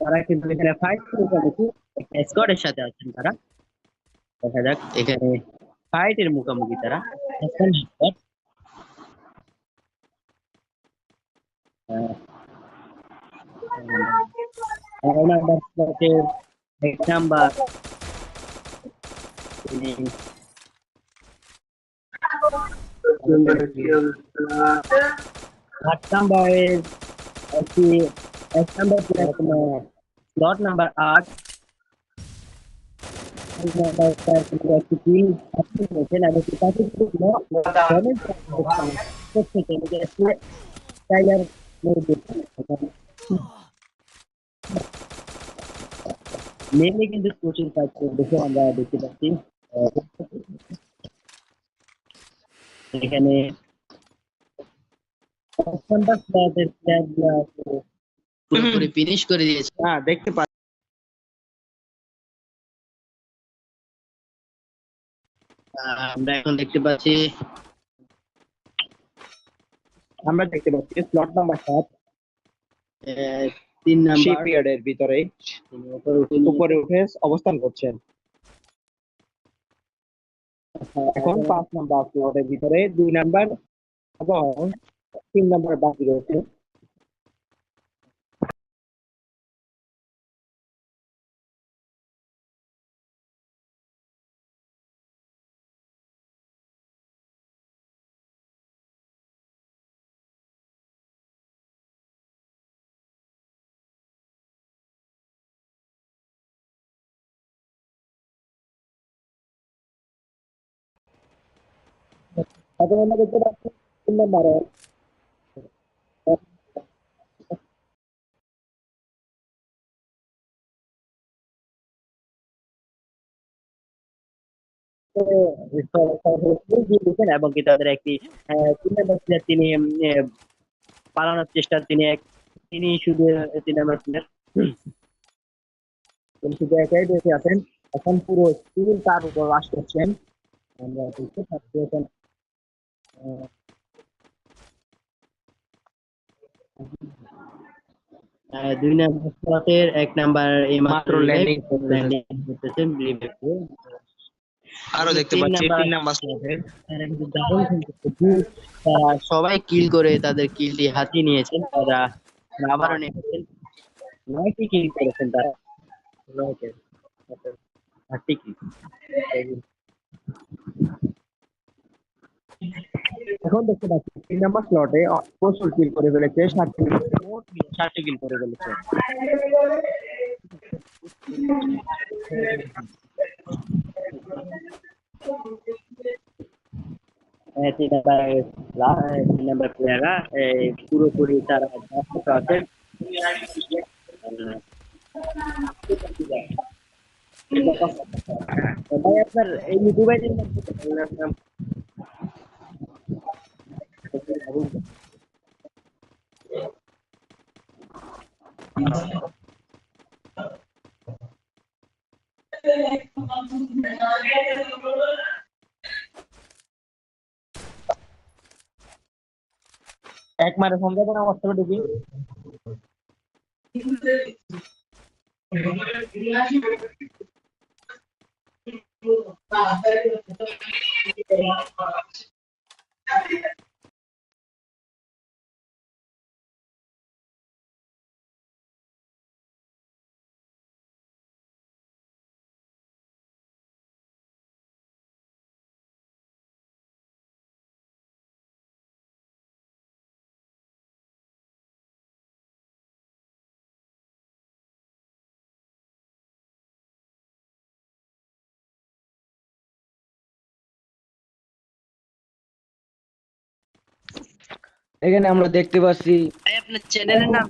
তারা কিন্তু এখানে ফাইট শুরু করেছে স্কোয়াডের সাথে আছেন তারা। দেখা যাক এখানে ফাইটের মুখোমুখি তারা। Squad number number आठ नंबर ऐसी एस नंबर प्लेट में स्लॉट नंबर आठ नंबर ऐसी तीन अच्छी होते ना जैसे काफी कुछ नो गवर्नमेंट कुछ से मुझे इसमें टाइलर मेरे देखते মেনলি কিন্তু প্রচুর কাজ দেখে আমরা দেখতে পাচ্ছি আহ, এখানে পঞ্চাশটা প্লেয়ারের প্লেয়ারগুলো আছে পুরোপুরি ফিনিশ করে দিয়েছে। হ্যাঁ দেখতে পাচ্ছি আমরা এখন দেখতে পাচ্ছি আমরা দেখতে পাচ্ছি স্লট নাম্বার সাত। তিন নাম্বার। শিপইয়ার্ডের ভিতরে উপরে উঠে অবস্থান করছেন। এখন পাঁচ নাম্বার স্লটের ভিতরে দুই নাম্বার এবং তিন নাম্বার বাকি রয়েছে। এবং কি তাদের একটি তিন পালানোর চেষ্টা তিনি এক, তিনি শুধু তিন শুধু একাই আছেন। এখন পুরো তার উপর রাশ করছেন। আমরা দেখতে পাচ্ছি এখন দুই নাম্বার স্লটের এক নাম্বার এই মাত্র মাত্র ল্যান্ডিং করতেছে। আরও দেখতে পাচ্ছি তিন নাম্বার স্লটে। সবাই কিল করে তাদের কিলটি হাতিয়ে নিয়েছেন তারা আবারও নেমেছেন। নয়টি কিল করেছেন তারা। নয়টি আটটি কিল এখন দেখতে পাচ্ছি তিন নাম্বার স্লটে প্রচুর কিল করে ফেলেছে ষাটটি মোট মিলে ষাটটি কিল করে ফেলেছে Eh, তিন নাম্বার লা- eh, তিন নাম্বার প্লেয়াররা পুরোপুরি তারা ব্যস্ত আছেন ভাই আপনার এই দুবাইয়ের নাম নাম এক মারে ফোন দেবেন আমার সাথে ঢুকি। এখানে আমরা দেখতে পাচ্ছি আপনার চ্যানেলের নাম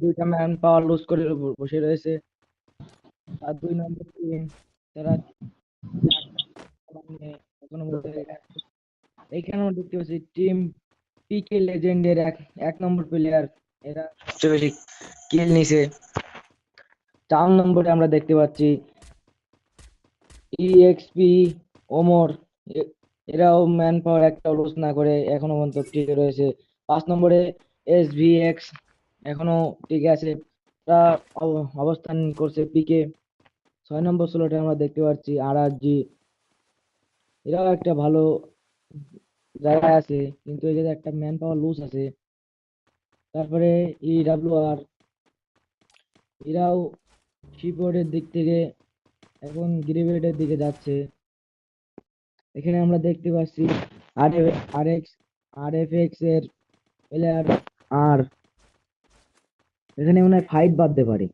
দুইটা ম্যান পাওয়ার লুজ করে বসে রয়েছে। আর দুই নম্বর টিম তারা এখনও এখানেও দেখতে পাচ্ছি টিম পিকে লেজেন্ডের এক এক নম্বর প্লেয়ার এরা সবচেয়ে বেশি কিল নিছে। চার নম্বরে আমরা দেখতে পাচ্ছি ইএক্সপি ওমর এ- এরাও ম্যান পাওয়ার একটা লুজ না করে এখনও পর্যন্ত টিকে রয়েছে। পাঁচ নম্বরে এস ভি এক্স এখনও টিকে আছে তারা অব- অবস্থান করছে পিকে ছয় নম্বর স্লটে আমরা দেখতে পাচ্ছি আর আর জি এরাও একটা ভালো জায়গায় আছে, কিন্তু এদের একটা ম্যান পাওয়ার লুজ আছে, তারপরে ইডাব্লিউ আর এরাও শিপওয়ার্ডের দিক থেকে এখন গ্রিভেডের দিকে যাচ্ছে। এখানে আমরা দেখতে পাচ্ছি আর আর এক্স আর এফ এক্সের প্লেয়ার আর এখানে মনে হয় ফাইট বাঁধতে পারে।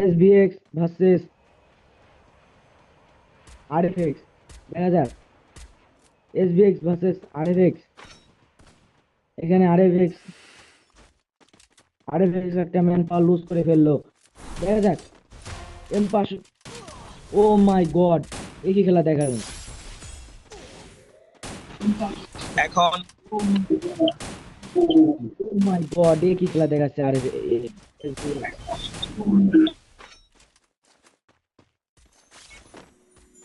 S X versus R F X দেখা যাক। S X versus R F X এখানে R F X R F X একটা ম্যান পাওয়ার লুজ করে ফেলল। দেখা যাক। M pass O my god একই খেলা দেখা এখন ও মাই গড একই খেলা দেখাচ্ছে? আর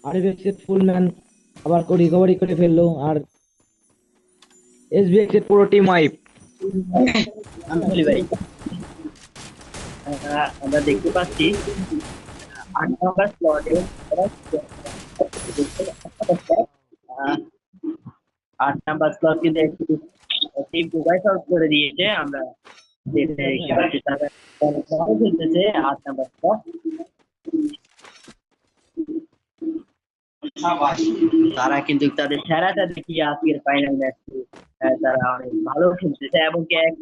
আর ফুল ম্যান আবার রিকভারি করে ফেলল আর এস বি এর পুরো টিম ওয়াইপ আমি বলি ভাই আমরা দেখতে পাচ্ছি আট নম্বর স্লটে আট নাম্বার স্লট কিন্তু একটু টিম দুবাই সলভ করে দিয়েছে, আমরা তারা কিন্তু তাদের সেরাটা দেখিয়ে আজকের ফাইনাল ম্যাচ তারা অনেক ভালো খেলতেছে এবং এক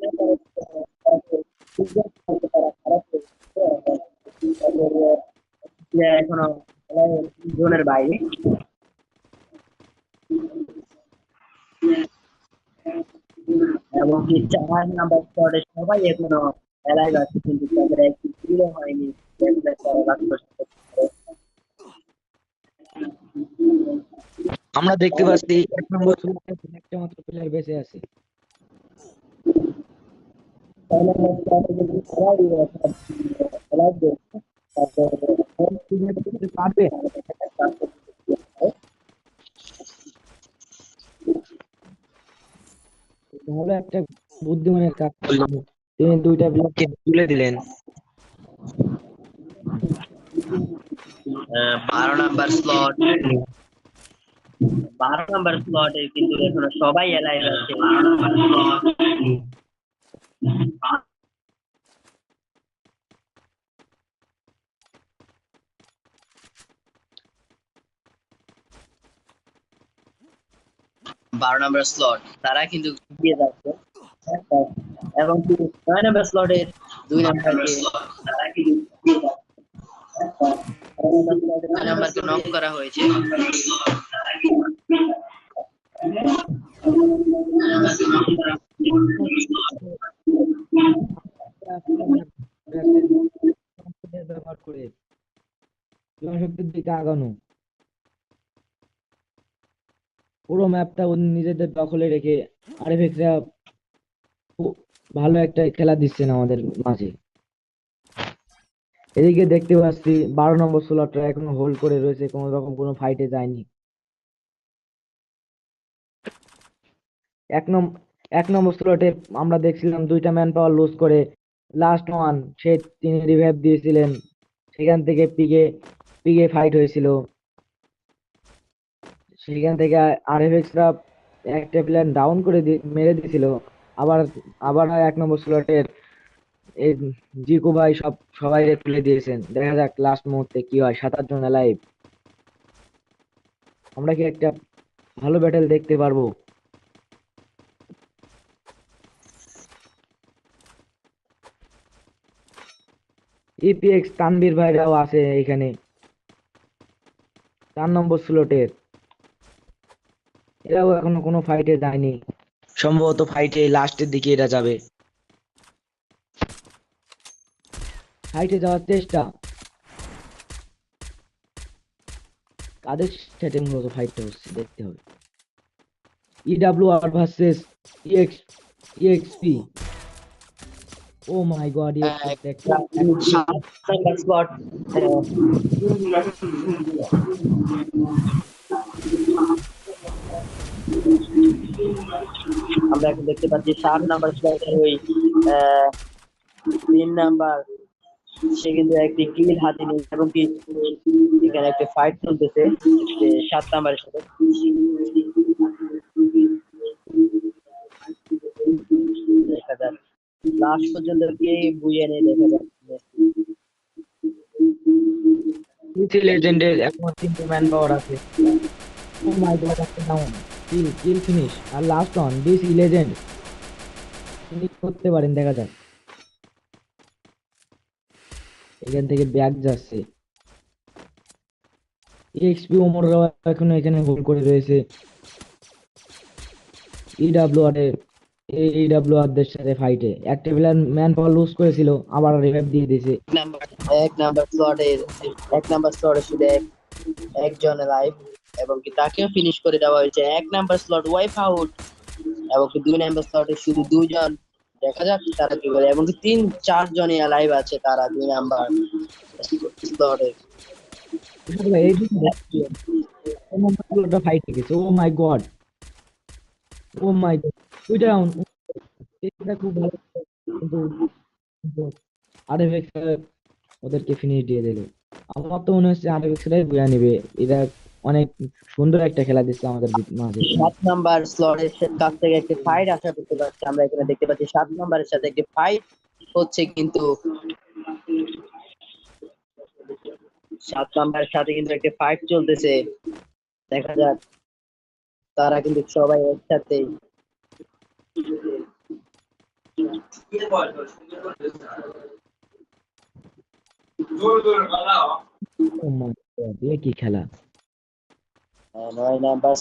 এখনও জোনের বাইরে এবং কি চার নাম্বার স্পটে সবাই এখনও আছে কিন্তু হয়নি। আমরা দেখতে পাচ্ছি এক নম্বর একটা মাত্র বেঁচে আছে দেখছে তারপরে পারবে ভালো একটা বুদ্ধিমানের কাজ করলেন তিনি দুইটা ব্লককে তুলে দিলেন? বারো নাম্বার স্লট বারো নাম্বার স্লটে কিন্তু এখনও সবাই এলাইভ আছে। বারো নাম্বার স্লট তারা কিন্তু এগিয়ে যাচ্ছে। এবং নয় নাম্বার স্লটের দুই নাম্বারকে নাম্বারকে নক করা হয়েছে করে জনশক্তির দিকে আগানো। পুরো ম্যাপটা নিজেদের দখলে রেখে আরএফএক্সরা ভালো একটা খেলা দিচ্ছেন আমাদের মাঝে। এদিকে দেখতে পাচ্ছি বারো নম্বর স্লটটা এখনও হোল্ড করে রয়েছে কোনো রকম কোনো ফাইটে যায়নি। এক নম্বর এক নম্বর স্লটে আমরা দেখছিলাম দুইটা ম্যান পাওয়ার লুজ করে লাস্ট ওয়ান সে তিনি রিভাইভ দিয়েছিলেন, সেখান থেকে পিকে পিকে ফাইট হয়েছিল। সেখান থেকে আরএফএক্সরা একটা প্লেয়ার ডাউন করে মেরে দিয়েছিল। আবার আবার এক নম্বর স্লটের জিকু ভাই সব, সবাই তুলে দিয়েছেন। দেখা যাক লাস্ট মুহূর্তে কি হয়। সাতাশ জন লাইভ আমরা কি একটা ভালো ব্যাটেল দেখতে পারব? ইপিএক্স তানভীর ভাইরাও আছে এখানে। চার নম্বর স্লটের এরাও এখনও কোনো ফাইটে যায়নি। সম্ভবত ফাইটে লাস্টের দিকে এরা যাবে। ফাইটে যাওয়ার চেষ্টা। কাদের সাথে মূলত ফাইটটা হচ্ছে দেখতে হবে। EW R versus EX EXP oh my god একটা সাত নাম্বার স্পট আমরা এখন দেখতে পাচ্ছি সাত নাম্বার স্পটের ওই তিন নাম্বার। সে কিন্তু একটি কিল হাতে নিয়ে, এবং কি এখানে একটা ফাইট চলতেছে সাত নাম্বারের সাথে। দেখা যাক। লাস্ট পর্যন্ত কে বুঝে নেই দেখা যাচ্ছে। সিসি লেজেন্ডের এখন তিনটে ম্যান পাওয়ার আছে। ও মাই গড একটা down kill kill finish R last on DC legend finish করতে পারেন দেখা যাক। এখান থেকে ব্যাক যাচ্ছে। এক্সপি ওমররাও এখনও এখানে হোল্ড করে রয়েছে। ইডাব্লিউ আর ইডাব্লিউ আর দের সাথে ফাইটে একটা প্লেয়ার ম্যান পাওয়ার লুজ করেছিল আবার রিভাইভ দিয়ে দিয়েছে। এক নাম্বার স্লটের এক নাম্বার স্লটে শুধু এক একজন লাইভ এবং কি তাকেও ফিনিশ করে দেওয়া হয়েছে। এক নাম্বার স্লট ওয়াইপ আউট এবং কি দুই নাম্বার স্লটে শুধু দুইজন দেখা যাক তারা কি করে। এবং কি তিন চারজনই লাইভ আছে তারা দুই number স্লটে fight oh my god oh my god round এটা খুব ভালো কিন্তু আরএফএক্স ওদেরকে ফিনিশ দিয়ে দিল। আমার তো মনে হচ্ছে আরএফএক্সরাই বুয়া নেবে। এরা অনেক সুন্দর একটা খেলা দিচ্ছে আমাদের মাঝে। সাত নাম্বার স্লটের কাছ থেকে একটি ফাইট আশা করতে পারছি। আমরা এখানে দেখতে পাচ্ছি সাত নাম্বারের সাথে একটি ফাইট হচ্ছে কিন্তু সাত নাম্বারের সাথে কিন্তু একটি ফাইট চলতেছে। দেখা যাক, তারা কিন্তু সবাই একসাথে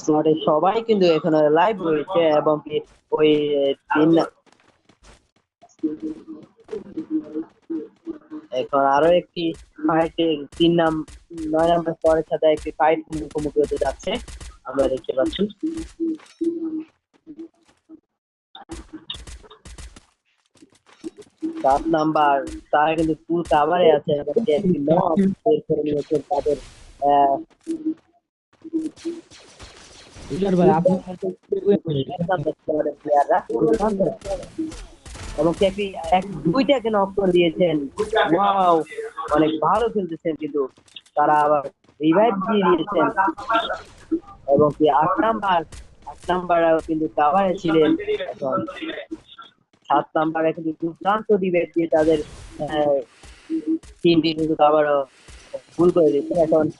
স্লটে সবাই কিন্তু এখানে লাইভ রয়েছে এবং ওই, তিন এখন আরও একটি ফাইট তিন নাম নয় নাম্বার স্লটের সাথে একটি ফাইট মুখোমুখি হতে যাচ্ছে। আমরা দেখতে পাচ্ছি। সাত নাম্বার তারা কিন্তু ফুল কাভারে আছে করে নিয়েছে তাদের এক করে দিয়েছেন। ওয়াও অনেক ভালো খেলতেছেন কিন্তু। তারা আবার রিভাইভ দিয়ে দিয়েছেন। এবং কি আট নাম্বার আট নাম্বার কিন্তু কাভারে ছিলেন। এখন সাত নাম্বারে কিন্তু দুর্দান্ত রিভাইভ দিয়ে তাদের কিন্তু আবারও ভুল করে দিচ্ছে এখন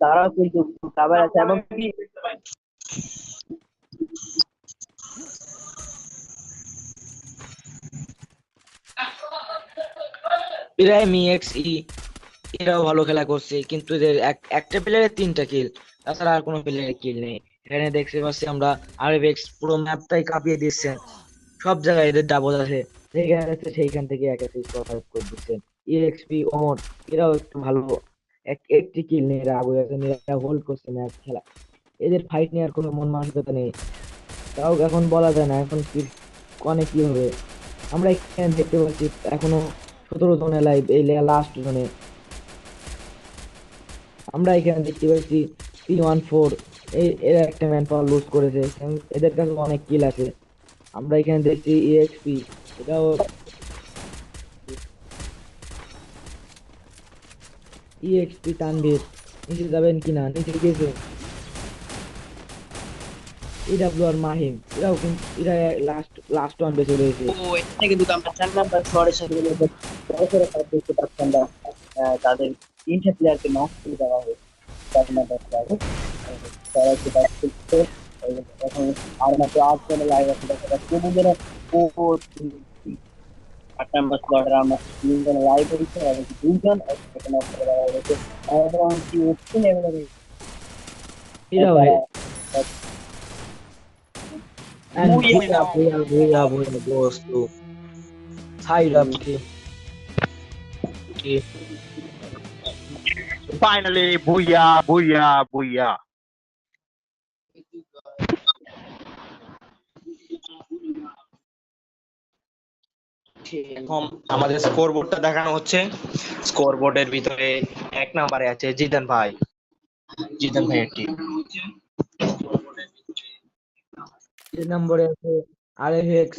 তারাও কিন্তু কাভার আছে। ই, এরাও ভালো খেলা করছে, কিন্তু এদের এক- একটা প্লেয়ারের তিনটা কিল তাছাড়া আর কোনো প্লেয়ারের কিল নেই। এখানে দেখতে পাচ্ছি আমরা আরএফএক্স পুরো ম্যাপটাই কাঁপিয়ে দিচ্ছে। সব জায়গায় এদের ডাবল আছে। যেখানে আছে সেইখান থেকে এক একটা স্কোর করে দিচ্ছেন ইএক্সপি ওমর এরাও একটু ভালো। এক- একটি কিল নিয়ে এরা আগে আছেন এরা হোল্ড করছে ম্যাচ খেলা। এদের ফাইট নেওয়ার কোনো মন মানসিকতা নেই। তাও এখন বলা যায় না, এখন কি অনেক কি হবে? আমরা এখানে দেখতে পাচ্ছি এখনও সতেরো জনে লাইভ এই লাস্ট জনে। আমরা এখানে দেখতে পাচ্ছি পি ওয়ান ফোর এরা একটা ম্যান পাওয়ার লুজ করেছে এদের কাছে অনেক কিল আছে। আমরা এখানে দেখছি ইএক্সপি এটাও ইএক্সপি তানভীর। নিচে যাবেন কিনা? নিচে গেছে ইডাব্লিউ আর মাহিম। এরাও কিন্তু, এরা লাস্ট লাস্ট ওয়ান বেঁচে রয়েছে। তাদের তিনটে প্লেয়ারকে নক করে দেওয়া হয়েছে স্লটে তারা একটু ব্যাট করছে এবং এখন আর মাত্র আট জনের লাইভ আছে দেখা যাচ্ছে কোন জন্য ও আট নাম্বার স্লটের আমরা তিনজন লাইভ হয়েছে এবং দুজন এখানে অফ করে দেওয়া হয়েছে এবং কি ওপেন এবং এরা ভাই and Booyah. booyah, booyah, booyah, booyah goes to side up team. Okay. Finally, booyah, booyah, booyah. এখন আমাদের স্কোর বোর্ডটা দেখানো হচ্ছে। স্কোর বোর্ডের ভিতরে এক নাম্বারে আছে জিদান ভাই। জিদান ভাইয়ের টিম নম্বরে আছে আরএফএক্স।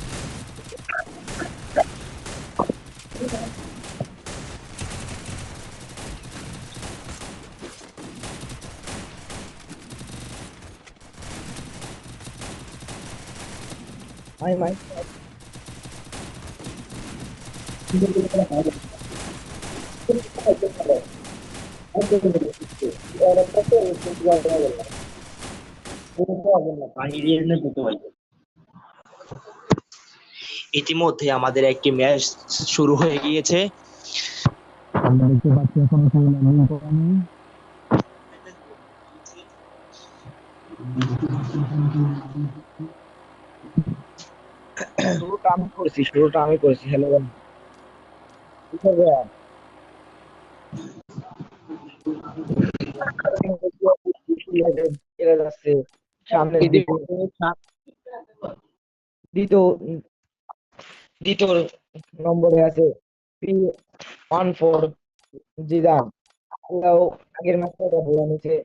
মাই মাই ইতিমধ্যে আমাদের একটি ম্যাচ শুরু হয়ে গিয়েছে। শুরুটা আমি করছি শুরুটা আমি করছি হ্যালো সামনে দ্বিতীয় দ্বিতীয় নম্বরে আছে পি ওয়ান ফোর আগের ম্যাচটা বলে নিচ্ছে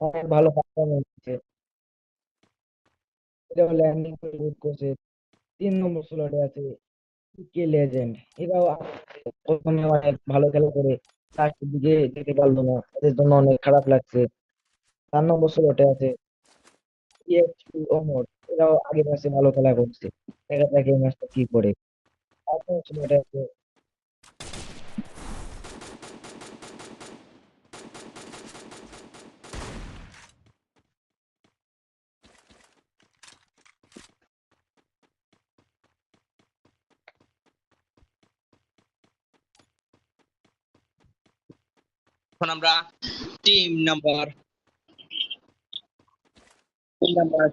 অনেক ভালো পারফরমেন্স এটাও ল্যান্ডিং করে করছে। তিন নম্বর স্লটে আছে কে লেজেন্ড এরাও প্রথমে অনেক ভালো খেলা করে লাস্টের দিকে যেতে পারল না। এদের জন্য অনেক খারাপ লাগছে। চার নম্বর স্লটে আছে অমর। ওমর এরাও আগের ম্যাচে ভালো খেলা করছে। দেখা যাক এই ম্যাচটা কি করে। পাঁচ নম্বর স্লটে আছে এখন আমরা টিম নাম্বার টিম নাম্বার